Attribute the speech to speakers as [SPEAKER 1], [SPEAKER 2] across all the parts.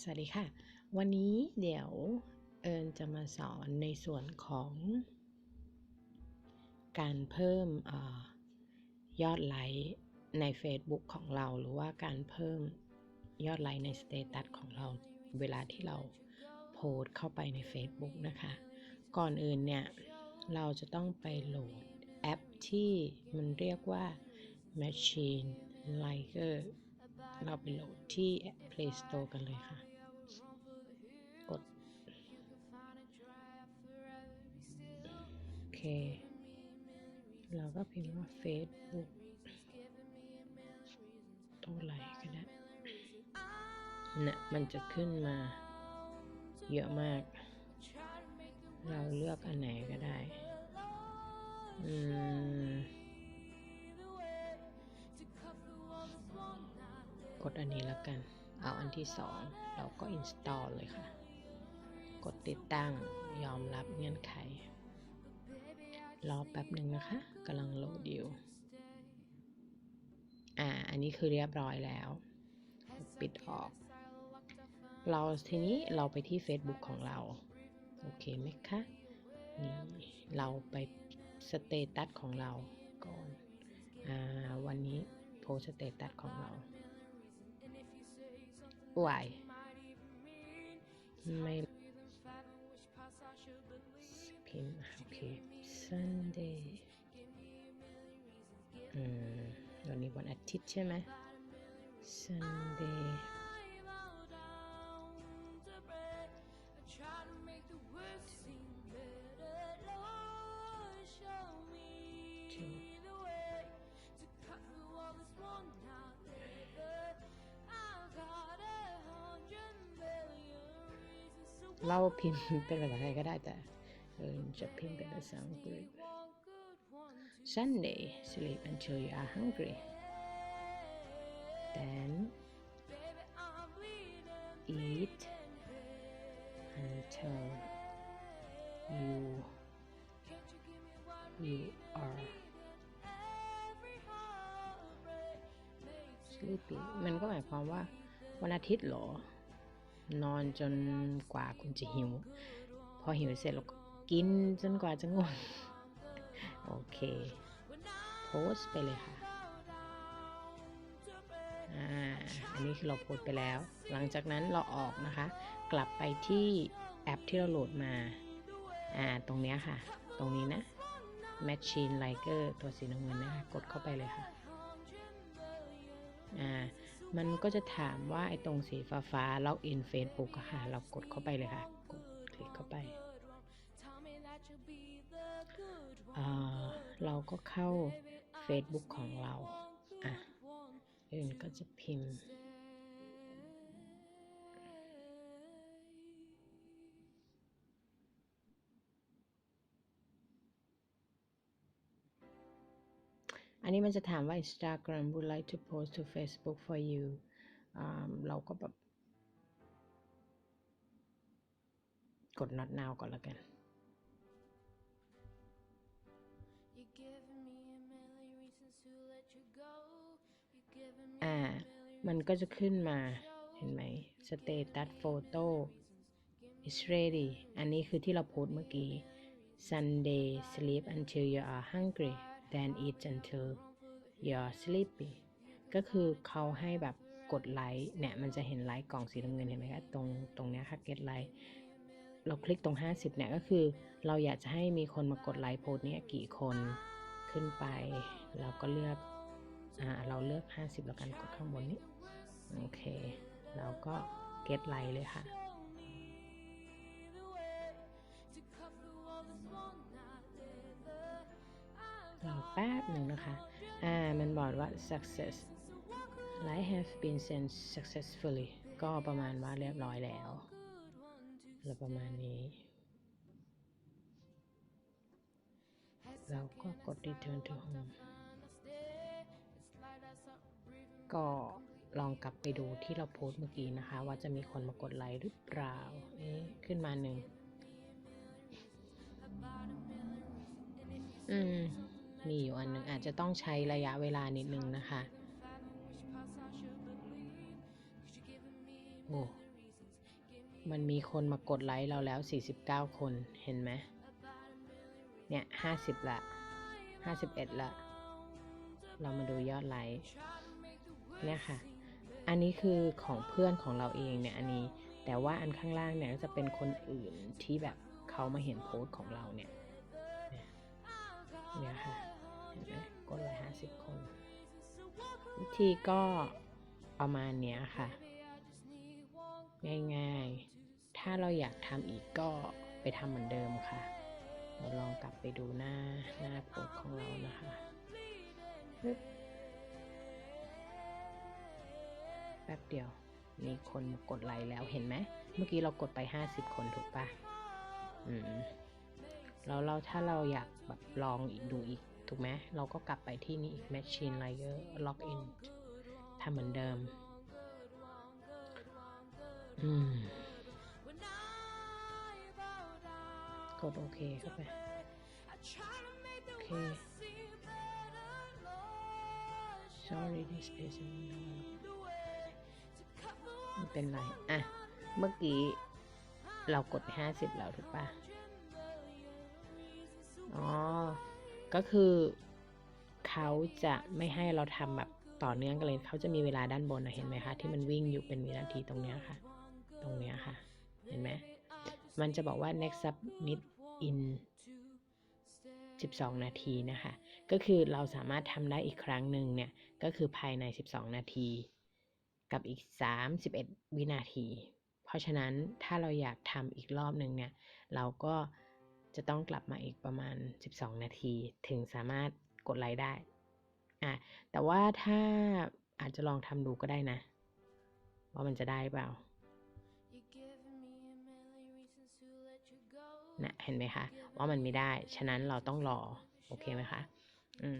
[SPEAKER 1] สวัสดีค่ะ วันนี้เดี๋ยวเอิญจะมาสอนในส่วนของ การเพิ่มอยอดไลค์ใน Facebook ของเรา หรือว่าการเพิ่มยอดไลค์ในสเตตัสของเราเวลาที่เราโพสเข้าไปใน Facebook นะคะ ก่อนอื่นเนี่ย เราจะต้องไปโหลดแอปที่มันเรียกว่า Machine Liker เราไปโหลดที่ Play Store กันเลยค่ะ กด โอเค เราก็พิมพ์ว่า Facebook เท่าไหร่ก็ได้นะมันจะขึ้นมาเยอะมาก เราเลือกอันไหนก็ได้ อืม ดอันนี้แล้วกัน เอาอันที่สองเราก็ install เลยค่ะ กดติดตั้งยอมรับเงื่อนไข รอแป๊บหนึ่งนะคะกำลังโหลดอยู่อ่า อันนี้คือเรียบร้อยแล้ว ปิดออก เราทีนี้เราไปที่ Facebook ของเรา โอเคไหมคะนี่เราไปสเตตัสของเราก่อน อ่า วันนี้โพสสเตตัสของเรา Why? My been happy Sunday. Mm, don't even want to teach him. Eh? Sunday. เราพิมพ์เป็นภาษาไทยก็ได้แต่เออจะพิมพ์เป็นภาษาอังกฤษ Sunday sleep until you are hungry then eat until you you are sleepy มันก็หมายความว่าวันอาทิตย์หรอ นอนจนกว่าคุณจะหิว พอหิวเสร็จเราก็กินจนกว่าจะง่วง โอเค โพสไปเลยค่ะอันนี้คือเราโพสไปแล้ว หลังจากนั้นเราออกนะคะ กลับไปที่แอปที่เราโหลดมา อ่า ตรงนี้ค่ะ ตรงนี้นะ Machine Liker ตัวสีน้ำเงินนะคะ กดเข้าไปเลยค่ะ อ่า มันก็จะถามว่าไอ้ตรงสีฟ้าฟ้าล็อกอินเฟซบุ๊กค่ะ เรากดเข้าไปเลยค่ะ กดคลิกเข้าไปอ่าเราก็เข้า Facebook ของเรา อะอื่นก็จะพิมพ์ อันนี้มันจะถามว่า Instagram would like to post to Facebook for you อ่าเราก็แบบกด not now ก่อนแล้วกัน อ่า มันก็จะขึ้นมา เห็นไหม status photo is ready อันนี้คือที่เราโพสต์เมื่อกี้ Sunday sleep until you are hungry then eat until you're sleepy ก็คือเขาให้แบบกดไลค์เนี่ยมันจะเห็นไลค์กล่องสีน้ำเงินเห็นไหมคะตรงตรงเนี้ยค่ะ get ไลค์เราคลิกตรง 50 เนี่ยก็คือ เราอยากจะให้มีคนมากดไลค์โพสต์เนี้ยกี่คนขึ้นไป เราก็เลือกอ่าเราเลือก 50 แล้วกันกดข้างบนนี้ โอเค เราก็ get ไลค์เลยค่ะ แป๊บหนึ่งนะคะ อ่า มันบอกว่า success like have been sent successfully ก็ประมาณว่าเรียบร้อยแล้วแล้วประมาณนี้ เราก็กด return to home ก็ลองกลับไปดูที่เราโพสเมื่อกี้นะคะ ว่าจะมีคนมากดไลค์หรือเปล่าเอ๊ะขึ้นมาหนึ่ง อืม มีอยู่อันหนึ่งอาจจะต้องใช้ระยะเวลานิดนึงนะคะ โอ้ มันมีคนมากดไลค์เราแล้ว 49 คนเห็นไหม เนี่ย 50 ละ 51 ละ เรามาดูยอดไลค์เนี่ยค่ะ อันนี้คือของเพื่อนของเราเองเนี่ย อันนี้ แต่ว่าอันข้างล่างเนี่ยก็จะเป็นคนอื่นที่แบบเขามาเห็นโพสต์ของเราเนี่ย เนี่ยค่ะ เห็นไหมกดไลค์50คน วิธีก็ประมาณเนี้ยค่ะ ง่ายๆ ถ้าเราอยากทำอีกก็ไปทำเหมือนเดิมค่ะ เราลองกลับไปดูหน้าหน้าโพสของเรานะคะแป๊บเดียว มีคนมากดไลค์แล้วเห็นไหม เมื่อกี้เรากดไป 50 คนถูกปะอืมแล้วเราถ้าเราอยากแบบลองอีกดูอีก ถูกไหมเราก็กลับไปที่นี่อีก Machine Layer Login ทำเหมือนเดิม อืม กดโอเคเข้าไป โอเค sorry this isn't the ไม่เป็นไร อะ เมื่อกี้เรากดไปห้าสิบแล้วถูกปะอ๋อ ก็คือเขาจะไม่ให้เราทำแบบต่อเนื่องกันเลยเขาจะมีเวลาด้านบนนะเห็นไหมคะ ที่มันวิ่งอยู่เป็นวินาทีตรงเนี้ยค่ะ ตรงเนี้ยค่ะ เห็นไหมมันจะบอกว่า next submit in 12 นาทีนะคะ ก็คือเราสามารถทำได้อีกครั้งหนึ่งเนี่ย ก็คือภายใน 12 นาที กับอีก 31 วินาที เพราะฉะนั้นถ้าเราอยากทำอีกรอบหนึ่งเนี่ย เราก็ จะต้องกลับมาอีกประมาณ 12 นาทีถึงสามารถกดไลค์ได้อะแต่ว่าถ้าอาจจะลองทำดูก็ได้นะ ว่ามันจะได้เปล่านะเห็นไหมคะ ว่ามันไม่ได้ ฉะนั้นเราต้องรอ โอเคไหมคะอืม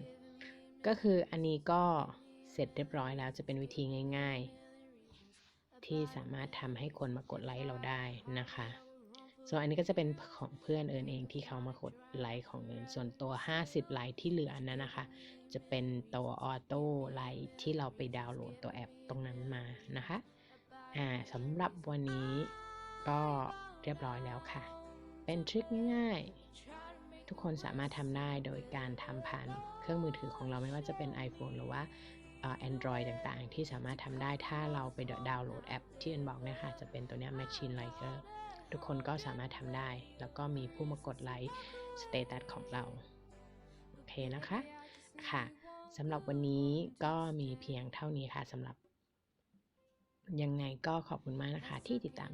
[SPEAKER 1] ก็คืออันนี้ก็เสร็จเรียบร้อยแล้วจะเป็นวิธีง่าย ๆ ที่สามารถทำให้คนมากดไลค์เราได้นะคะ ส่วนอันนี้ก็จะเป็นของเพื่อนเอิญเองที่เขามากดไลค์ของเอิญส่วนตัว 50 ไลค์ที่เหลือนั้นนะคะ จะเป็นตัวออโต้ไลค์ที่เราไปดาวน์โหลดตัวแอปตรงนั้นมานะคะอ่าสำหรับวันนี้ก็เรียบร้อยแล้วค่ะ เป็นทริคง่ายๆ ทุกคนสามารถทำได้โดยการทำผ่านเครื่องมือถือของเราไม่ว่าจะเป็น iPhone หรือว่าเอ่อ Android ต่างๆ ที่สามารถทำได้ถ้าเราไปดาวน์โหลดแอปที่อันบอกนะคะจะเป็นตัวนี้ Machine Liker ทุกคนก็สามารถทำได้ แล้วก็มีผู้มากดไลค์สเตตัสของเรา โอเคนะคะ ค่ะสำหรับวันนี้ก็มีเพียงเท่านี้ค่ะสำหรับ ยังไงก็ขอบคุณมากนะคะที่ติดตาม